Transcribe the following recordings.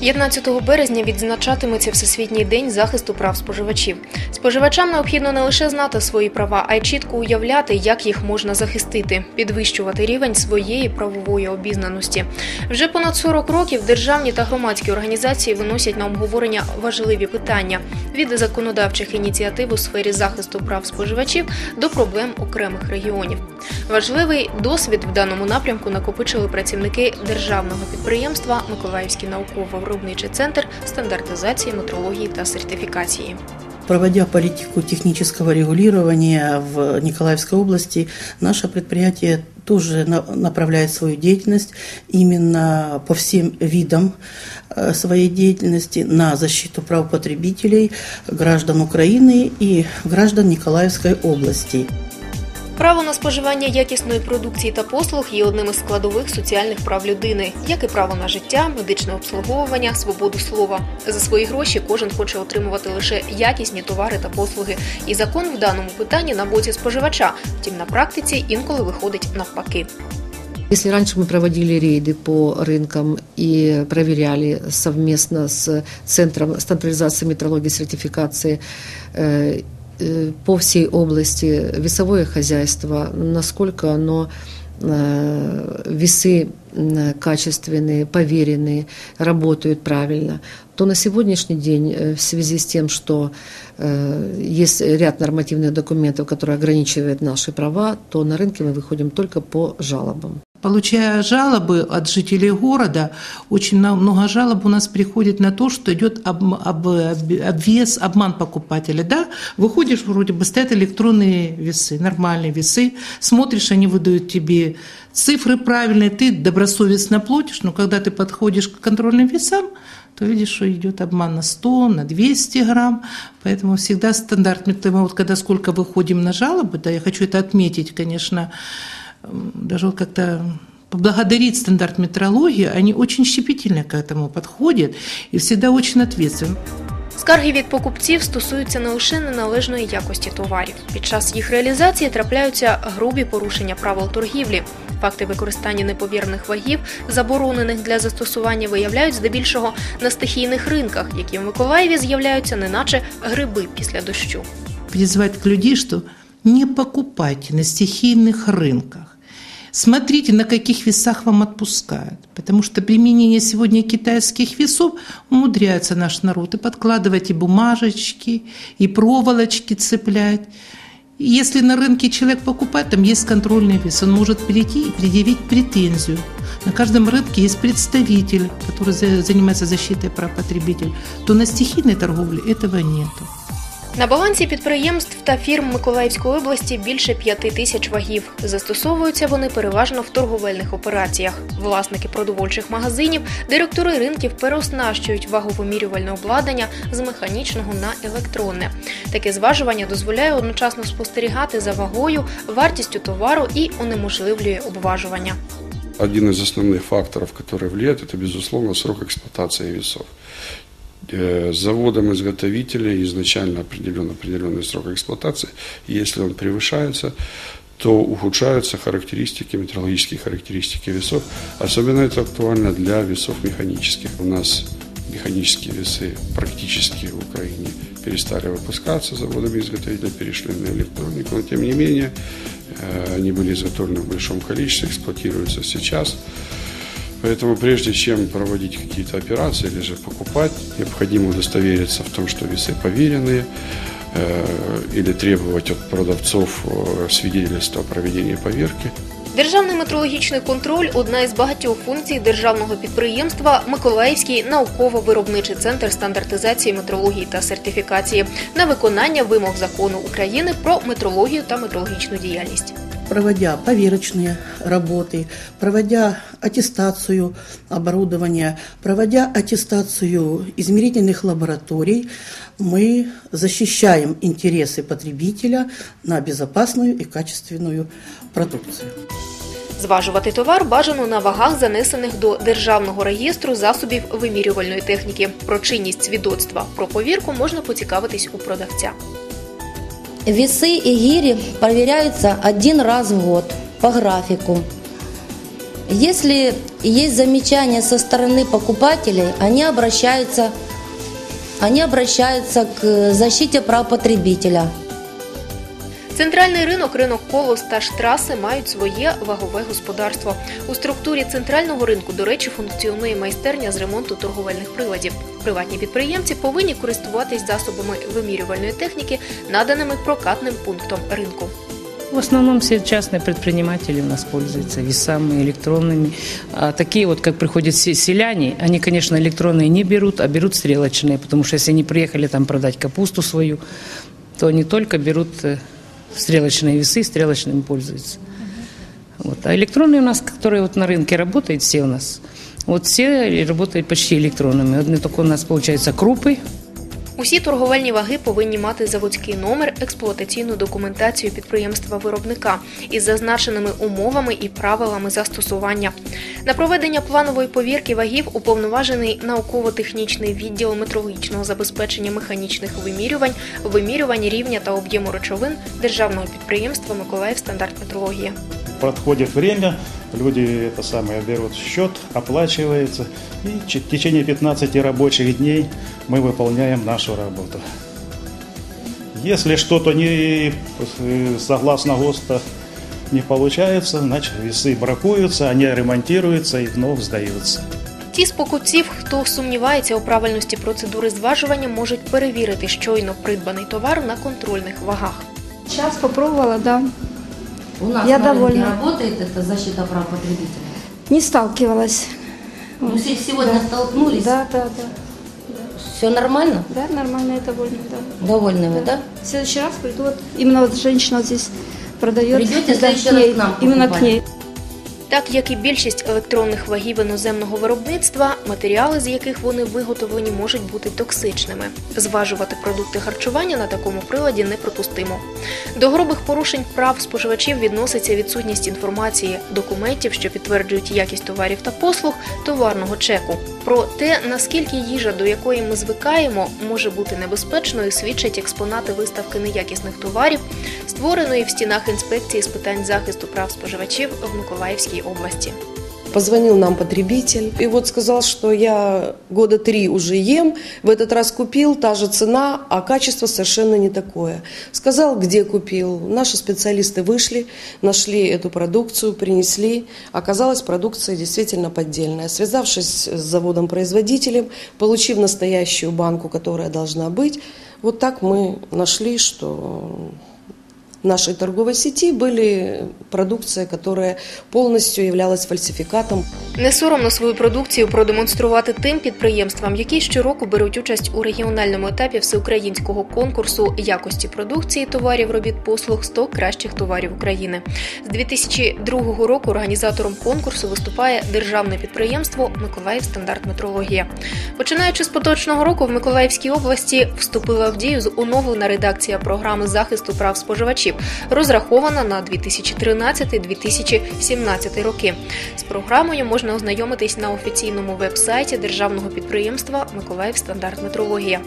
15 березня відзначатиметься Всесвітній день захисту прав споживачів. Споживачам необхідно не лише знати свої права, а й чітко уявляти, як їх можна захистити, підвищувати рівень своєї правової обізнаності. Вже понад 40 років державні та громадські організації виносять на обговорення важливі питання від законодавчих ініціатив у сфері захисту прав споживачів до проблем окремих регіонів. Важливий досвід в даному напрямку накопичили працівники державного підприємства Миколаївський науково-виробничий центр стандартизації, метрології та сертифікації. Проводя политику технического регулирования в Николаевской области, наше предприятие тоже на- направляет свою деятельность именно по всем видам своей деятельности на защиту прав потребителей, граждан Украины и граждан Николаевской области. Право на споживання якісної продукції та послуг є одним із складових соціальних прав людини, як і право на життя, медичне обслуговування, свободу слова. За свої гроші кожен хоче отримувати лише якісні товари та послуги. І закон в даному питанні на боці споживача. Втім, на практиці інколи виходить навпаки. Если раньше мы проводили рейды по рынкам и проверяли совместно с Центром стандартизации метрологии и сертификации э, э, по всей области весовое хозяйство, насколько оно э, весы качественные, поверенные, работают правильно, то на сегодняшний день в связи с тем, что есть ряд нормативных документов, которые ограничивают наши права, то на рынке мы выходим только по жалобам. Получая жалобы от жителей города, очень много жалоб у нас приходит на то, что идет об- об- об- обвес, обман покупателя. Да? Выходишь, вроде бы стоят электронные весы, нормальные весы, смотришь, они выдают тебе цифры правильные, ты добросовестно платишь, но когда ты подходишь к контрольным весам, то видишь, что идет обман на 100, на 200 грамм. Поэтому всегда стандарт. Мы вот когда сколько выходим на жалобы, да, я хочу это отметить, конечно, даже вот как-то поблагодарить стандарт метрологии, они очень щепетильно к этому подходят и всегда очень ответственны. Скарги від покупців стосуються не лише неналежної якості товарів. Під час їх реалізації трапляються грубі порушення правил торгівлі. Факти використання неповірних вагів, заборонених для застосування, виявляють здебільшого на стихійних ринках, які в Миколаєві з'являються неначе гриби після дощу. Призывать к людей, что не покупайте на стихийных рынках. Смотрите, на каких весах вам отпускают. Потому что применение сегодня китайских весов умудряется наш народ и подкладывать и бумажечки, и проволочки цеплять. Если на рынке человек покупает, там есть контрольный вес, он может прийти и предъявить претензию. На каждом рынке есть представитель, который за- занимается защитой прав потребителей. То на стихийной торговле этого нету. На балансі підприємств та фірм Миколаївської області більше п'яти тисяч вагів. Застосовуються вони переважно в торговельних операціях. Власники продовольчих магазинів, директори ринків переоснащують ваговомірювальне обладнання з механічного на електронне. Таке зважування дозволяє одночасно спостерігати за вагою, вартістю товару і унеможливлює обважування. Один из основных факторов, который влияет, это, безусловно, срок эксплуатации весов. Э, Заводом-изготовителя изначально определен определенный срок эксплуатации. Если он превышается, то ухудшаются характеристики, метрологические характеристики весов. Особенно это актуально для весов механических. У нас механические весы практически в Украине перестали выпускаться заводами-изготовителя, перешли на электронику, но тем не менее э, они были изготовлены в большом количестве, эксплуатируются сейчас. Поэтому прежде чем проводить какие-то операции или же покупать, необходимо удостовериться в том, что весы поверенные, э, или требовать от продавцов э, свидетельства о проведении поверки. Державний метрологічний контроль одна із багатьох функцій державного підприємства Миколаївський науково-виробничий центр стандартизації метрології та сертифікації на виконання вимог закону України про метрологію та метрологічну діяльність. проводя поверочные работы, проводя аттестацию оборудования, проводя аттестацию измерительных лабораторий, мы защищаем интересы потребителя на безопасную и качественную продукцию. Зважувати товар бажано на вагах, занесених до державного реєстру засобів вимірювальної техніки. Про чинність свідоцтва про повірку можна поцікавитись у продавця. Весы и гири проверяются один раз в год по графику. Если есть замечания со стороны покупателей, они обращаются, они обращаются к защите прав потребителя. Центральний ринок, ринок колос та штраси мають своє вагове господарство. У структурі центрального ринку, до речі, функціонує майстерня з ремонту торговельних приладів. Приватні підприємці повинні користуватись засобами вимірювальної техніки, наданими прокатним пунктом ринку. В основном все частные предприниматели у нас пользуются весами электронными. А такие вот, как приходят се- селяне, они, конечно, электронные не берут, а берут стрелочные, потому что если они приехали там продать капусту свою, то они только берут э, стрелочные весы, стрелочными пользуются. Вот. А электронные у нас, которые вот на рынке работают, все у нас, вот все работают почти электронными. Одни только у нас, получается, крупы, Усі торговельні ваги повинні мати заводський номер, експлуатаційну документацію підприємства-виробника із зазначеними умовами і правилами застосування. На проведення планової повірки вагів уповноважений науково-технічний відділ метрологічного забезпечення механічних вимірювань, вимірювань рівня та об'єму речовин державного підприємства Миколаїв стандарт метрологія Проходит время, люди это самое берут счет, оплачивается, и ч- в течение 15 рабочих дней мы выполняем нашу работу. Если что-то не э, согласно ГОСТа не получается, значит весы бракуются, они ремонтируются и вновь сдаются. Ті з покупців, хто сумнівається у правильності процедури зважування, можуть перевірити щойно придбаний товар на контрольних вагах. Сейчас попробовала, да. У нас Я довольна. работает эта защита прав потребителя. Не сталкивалась. Се- сегодня столкнулись. Да, да, да. Все нормально? Да, нормально и довольна, да. Довольны вы, да? В следующий раз приду, вот именно вот женщина вот здесь продает. Придете в да, следующий раз к нам Именно покупать? к ней. Так як і більшість електронних вагів іноземного виробництва, матеріали, з яких вони виготовлені, можуть бути токсичними. Зважувати продукти харчування на такому приладі неприпустимо. До грубих порушень прав споживачів відноситься відсутність інформації, документів, що підтверджують якість товарів та послуг, товарного чеку. Про те, наскільки їжа, до якої ми звикаємо, може бути небезпечною, свідчать експонати виставки неякісних товарів, створеної в стінах інспекції з питань захисту прав споживачів в Миколаївській області. Позвонил нам потребитель и вот сказал, что я года три уже ем, в этот раз купил, та же цена, а качество совершенно не такое. Сказал, где купил. Наши специалисты вышли, нашли эту продукцию, принесли. Оказалось, продукция действительно поддельная. Связавшись с заводом-производителем, получив настоящую банку, которая должна быть, вот так мы нашли, что в нашей торговой сети были продукция, которая полностью являлась фальсификатом. Не соромно свою продукцію продемонструвати тим підприємствам, які щороку беруть участь у регіональному етапі всеукраїнського конкурсу якості продукції товарів робіт послуг 100 кращих товарів України. З 2002 року організатором конкурсу виступає державне підприємство Миколаїв стандарт метрологія. Починаючи з поточного року, в Миколаївській області вступила в дію з оновлена редакція програми захисту прав споживачів, розрахована на 2013-2017 роки. З програмою можна ознайомитись на офіційному веб-сайті державного підприємства Миколаїв стандарт метрологія.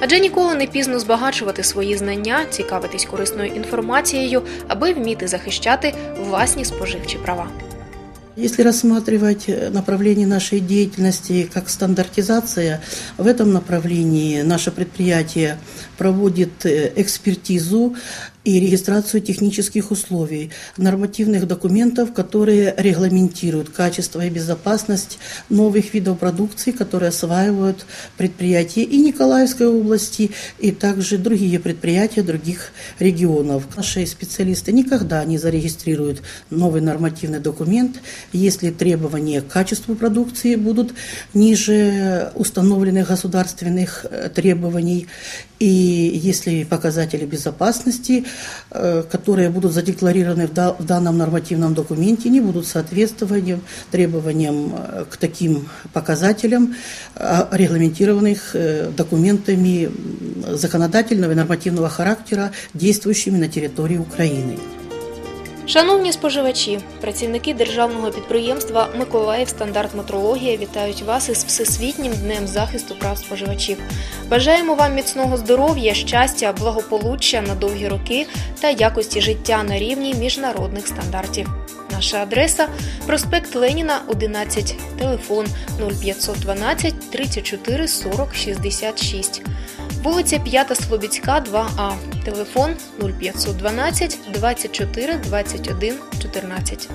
Адже ніколи не пізно збагачувати свої знання, цікавитись корисною інформацією, аби вміти захищати власні споживчі права. Если рассматривать э, направление нашей деятельности как стандартизация, в этом направлении наше предприятие проводит э, экспертизу и регистрацию технических условий, нормативных документов, которые регламентируют качество и безопасность новых видов продукции, которые осваивают предприятия и Николаевской области, и также другие предприятия других регионов. Наши специалисты никогда не зарегистрируют новый нормативный документ, если требования к качеству продукции будут ниже установленных государственных э, требований, и если показатели безопасности, которые будут задекларированы в да- в данном нормативном документе, не будут соответствовать требованиям э, к таким показателям, а, регламентированных э, документами законодательного и нормативного характера, действующими на территории Украины. Шановні споживачі, працівники державного підприємства Миколаїв стандарт метрологія вітають вас із Всесвітнім днем захисту прав споживачів. Бажаємо вам міцного здоров'я, щастя, благополуччя на довгі роки та якості життя на рівні міжнародних стандартів. Наша адреса проспект Леніна, 11, телефон 0512 34 40 66. Вулиця 5 Слобідська, 2А. Телефон 0512 24 21 14.